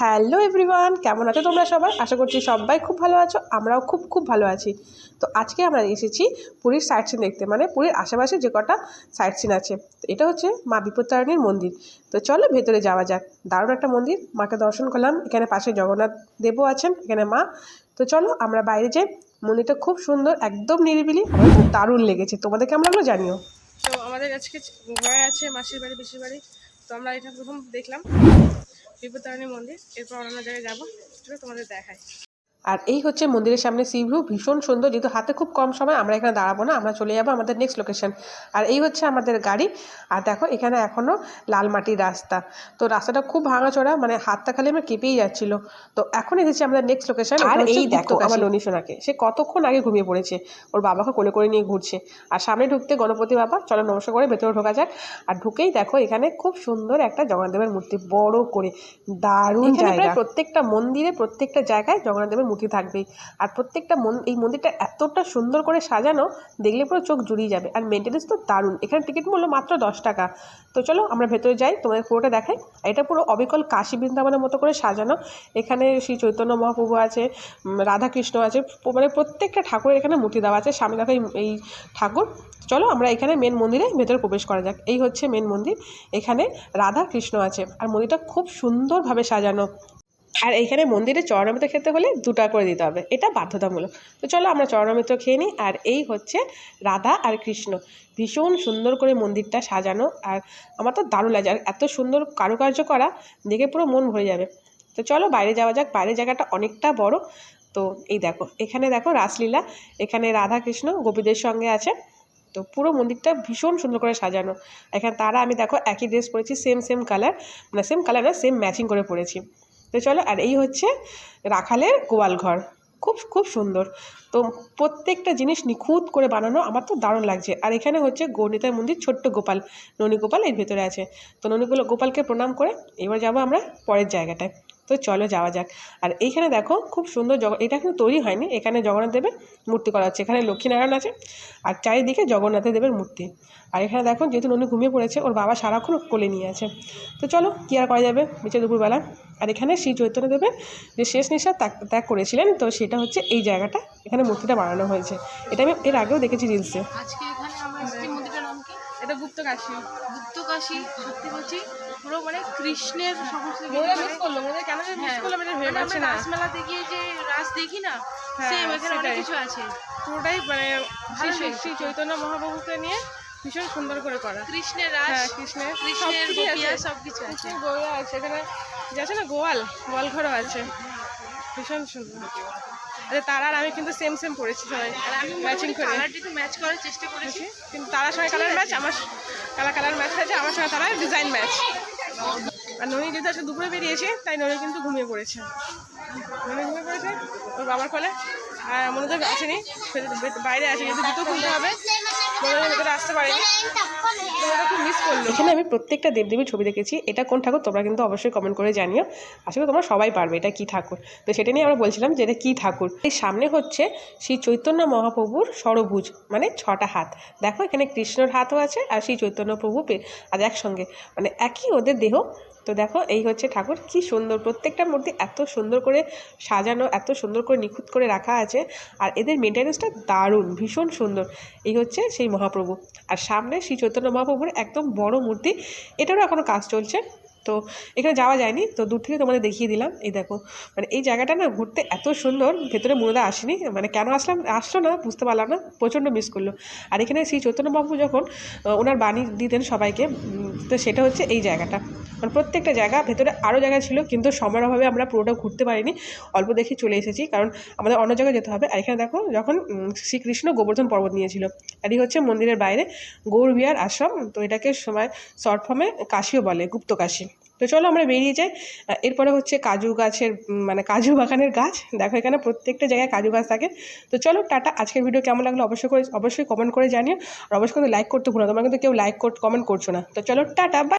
Hello everyone, কেমন আছো তোমরা সবাই? আশা করছি সবাই খুব ভালো আছো, আমরাও খুব খুব ভালো আছি। তো আজকে আমরা এসেছি পুরীর সাইট সিন দেখতে মানে পুরীর আশেপাশে যে কটা সাইট সিন আছে। এটা হচ্ছে মা বিপত্তারিণীর মন্দির। তো চলো ভেতরে যাওয়া যাক। দারুণ একটা মন্দির, মাকে দর্শন করলাম। এখানে পাশে জগন্নাথ দেবও আছেন, এখানে মা। তো চলো আমরা বাইরে যাই। মন্দিরটা খুব সুন্দর, একদম নিরিবিলি দারুণ লেগেছে। তোমাদের কেমন লাগল জানিও। তো আমাদের আজকে ঘোরা আছে মাসির বাড়ি, পিসির বাড়ি। তো আমরা এটা প্রথম দেখলাম বিপদারণী মন্দির এরপর অন্য জায়গায় যাব। তোমাদের দেখাই আর এই হচ্ছে মন্দিরের সামনে সি ভিউ ভীষণ সুন্দর যেহেতু হাতে খুব কম সময় আমরা এখানে দাঁড়াবো না আমরা চলে যাব আমাদের নেক্সট লোকেশন আর এই হচ্ছে আমাদের গাড়ি আর দেখো এখানে এখনও লাল মাটির রাস্তা। তো রাস্তাটা খুব ভাঙাচোরা মানে হাতটা খালি আমরা কেঁপেই যাচ্ছিল। তো এখন এসেছি আমাদের নেক্সট লোকেশন আর এই দেখো আমার ননী সোনাকে সে কতক্ষণ আগে ঘুমিয়ে পড়েছে ওর বাবাকে কোলে করে নিয়ে ঘুরছে। আর সামনে ঢুকতে গণপতি বাবা চলো নমস্কার করে ভেতরে ঢোকা যাক। আর ঢুকেই দেখো এখানে খুব সুন্দর একটা জগন্নাথ দেবের মূর্তি বড় করে দারুণ জায়গা। প্রত্যেকটা মন্দিরে প্রত্যেকটা জায়গায় জগন্নাথ দেবের মূর্তি থাকবেই। আর প্রত্যেকটা এই মন্দিরটা এতটা সুন্দর করে সাজানো, দেখলে পুরো চোখ জুড়িয়ে যাবে। আর মেনটেন্যান্স তো দারুণ। এখানে টিকিট মূল্য মাত্র দশ টাকা। তো চলো, আমরা ভেতরে যাই, তোমাদের পুরোটা দেখাই। এটা পুরো অবিকল কাশী বৃন্দাবনের মতো করে সাজানো। এখানে শ্রী চৈতন্য মহাপ্রভু আছে রাধাকৃষ্ণ আছে মানে প্রত্যেকটা ঠাকুরের এখানে মূর্তি দেওয়া আছে সামনে দেখো এই ঠাকুর। চলো, আমরা এখানে মেন মন্দিরে ভেতরে প্রবেশ করা যাক। এই হচ্ছে মেন মন্দির। এখানে রাধা কৃষ্ণ আছে। আর মন্দিরটা খুব সুন্দরভাবে সাজানো। আর এইখানে মন্দিরে চরণামৃত খেতে হলে দু টাকা করে দিতে হবে। এটা বাধ্যতামূলক। তো চলো আমরা চরণামৃত খেয়ে নিই। আর এই হচ্ছে রাধা আর কৃষ্ণ। ভীষণ সুন্দর করে মন্দিরটা সাজানো। আর আমার তো দারুণ লাগে। আর এত সুন্দর কারুকার্য করা, দেখে পুরো মন ভরে যাবে। তো চলো বাইরে যাওয়া যাক। বাইরে জায়গাটা অনেকটা বড়। তো এই দেখো, এখানে দেখো রাসলীলা, এখানে রাধা কৃষ্ণ, গোপীদের সঙ্গে আছে। তো পুরো মন্দিরটা ভীষণ সুন্দর করে সাজানো। এখানে তারা আমি দেখো একই ড্রেস পরেছি সেম সেম কালার মানে সেম কালার না সেম ম্যাচিং করে পরেছি। তো চলো, আর এই হচ্ছে রাখালের গোয়াল ঘর। খুব খুব সুন্দর। তো প্রত্যেকটা জিনিস নিখুঁত করে বানানো আমার তো দারুণ লাগছে। আর এখানে হচ্ছে গৌনিতার মন্দির ছোট্ট গোপাল ননী গোপাল এর ভেতরে আছে। তো ননী গোপালকে প্রণাম করে এবার যাব আমরা পরের জায়গাটায়। তো চলো যাওয়া যাক। আর এইখানে দেখো খুব সুন্দর জগ, এটা কিন্তু তৈরি হয়নি, এখানে জগন্নাথ দেবের মূর্তি করা হচ্ছে। এখানে লক্ষ্মীনারায়ণ আছে আর চারিদিকে জগন্নাথ দেবের মূর্তি। আর এখানে দেখো যেহেতু ননী ঘুমিয়ে পড়েছে, ওর বাবা সারাক্ষণ কোলে নিয়ে আছে। তো চলো কী আর করা যাবে বিচে দুপুরবেলা। আর এখানে শ্রী চৈতন্যদেবের যে শেষ নিঃশ্বাস ত্যাগ ত্যাগ করেছিলেন, তো সেটা হচ্ছে এই জায়গাটা। এখানে মূর্তিটা বানানো হয়েছে। এটা আমি এর আগেও দেখেছি রিলসে আজকে এখানে আমরা মন্দিরটার নাম কি? এটা গুপ্ত কাশি। গুপ্তকাশী সত্যি বলছি পুরো মানে কৃষ্ণের সমস্ত কিছু মানে- মিস করল মোদের কেন মিস হ্যাঁ। এটা ভেবে পাচ্ছি না। রাসমেলাতে গিয়ে যে রাস দেখি না হ্যাঁ, সেম এখানে অনেক কিছু আছে। পুরোটাই মানে ভালো শ্রী- চৈতন্য মহাপ্রভুকে নিয়ে ভীষণ সুন্দর করে করা। কৃষ্ণের রাস হ্যাঁ কৃষ্ণের কৃষ্ণের সবকিছুই গোপিয়া আছে। সবকিছু আছে। গোয়া আছে এখানে যে আছে না গোয়াল গোয়াল ঘরও আছে। ভীষণ সুন্দর। আচ্ছা তারা আর আমি কিন্তু সেম সেম পরেছি সবাই আর আমি ম্যাচিং করে ম্যাচ করার চেষ্টা করেছি। কিন্তু তারা সঙ্গে কালার ম্যাচ আমার কালার কালার ম্যাচ আছে আমার সঙ্গে তারা ডিজাইন ম্যাচ আর ননি যেহেতু আজকে দুপুরে বেরিয়েছে তাই ননি কিন্তু ঘুমিয়ে পড়েছে। ননি ঘুমিয়ে পড়েছে ওর বাবার ফলে আর মনোযোগ আসেনি বাইরে আছে কিন্তু জুতো খুলতে হবে। আসতে এখানে আমি প্রত্যেকটা দেবদেবীর ছবি দেখেছি। এটা কোন ঠাকুর তোমরা কিন্তু অবশ্যই কমেন্ট করে জানিও। করি তোমরা সবাই পারবে এটা কি ঠাকুর। তো সেটা নিয়ে আমরা বলছিলাম যে এটা কী ঠাকুর। এই সামনে হচ্ছে শ্রী চৈতন্য মহাপ্রভুর ষড়ভুজ মানে ছটা হাত। দেখো এখানে কৃষ্ণর হাতও আছে আর শ্রী চৈতন্য প্রভু আর একসঙ্গে। মানে একই ওদের দেহ তো দেখো, এই হচ্ছে ঠাকুর। কি সুন্দর, প্রত্যেকটা মূর্তি এত সুন্দর করে সাজানো, এত সুন্দর করে নিখুঁত করে রাখা আছে। আর এদের মেনটেন্যান্সটা দারুণ, ভীষণ সুন্দর। এই হচ্ছে সেই মহাপ্রভু। আর সামনে শ্রী চৈতন্য মহাপ্রভুর একদম বড় মূর্তি। এটারও এখনও কাজ চলছে। তো এখানে যাওয়া যায়নি। তো দূর থেকে তোমাদের দেখিয়ে দিলাম। এই দেখো মানে এই জায়গাটা না ঘুরতে এত সুন্দর, ভেতরে মনোদা আসেনি। মানে কেন আসলাম আসলো না, বুঝতে পারলাম না, প্রচণ্ড মিস করল। আর এখানে শ্রী চৈতন্যবাবু যখন ওনার বাণী দিতেন সবাইকে তো সেটা হচ্ছে এই জায়গাটা। মানে প্রত্যেকটা জায়গা, ভেতরে আরও জায়গা ছিল, কিন্তু সময়ের অভাবে আমরা পুরোটা ঘুরতে পারিনি। অল্প দেখে চলে এসেছি, কারণ আমাদের অন্য জায়গায় যেতে হবে। আর এখানে দেখো, যখন শ্রীকৃষ্ণ গোবর্ধন পর্বত নিয়েছিল আর এই হচ্ছে মন্দিরের বাইরে গৌর বিহার আশ্রম। তো এটাকে সময়, শর্ট ফর্মে কাশিও বলে, গুপ্ত কাশি। তো চলো আমরা বেরিয়ে যাই। এরপরে হচ্ছে কাজু গাছের মানে কাজু বাগানের গাছ। দেখো এখানে প্রত্যেকটা জায়গায় কাজু গাছ থাকে। তো চলো, টাটা। আজকের ভিডিও কেমন লাগল অবশ্যই করে, অবশ্যই কমেন্ট করে জানিও। আর অবশ্যই কিন্তু লাইক করতে ভুলো তোমার কিন্তু কেউ লাইক কমেন্ট করছ না। তো চলো, টাটা বাই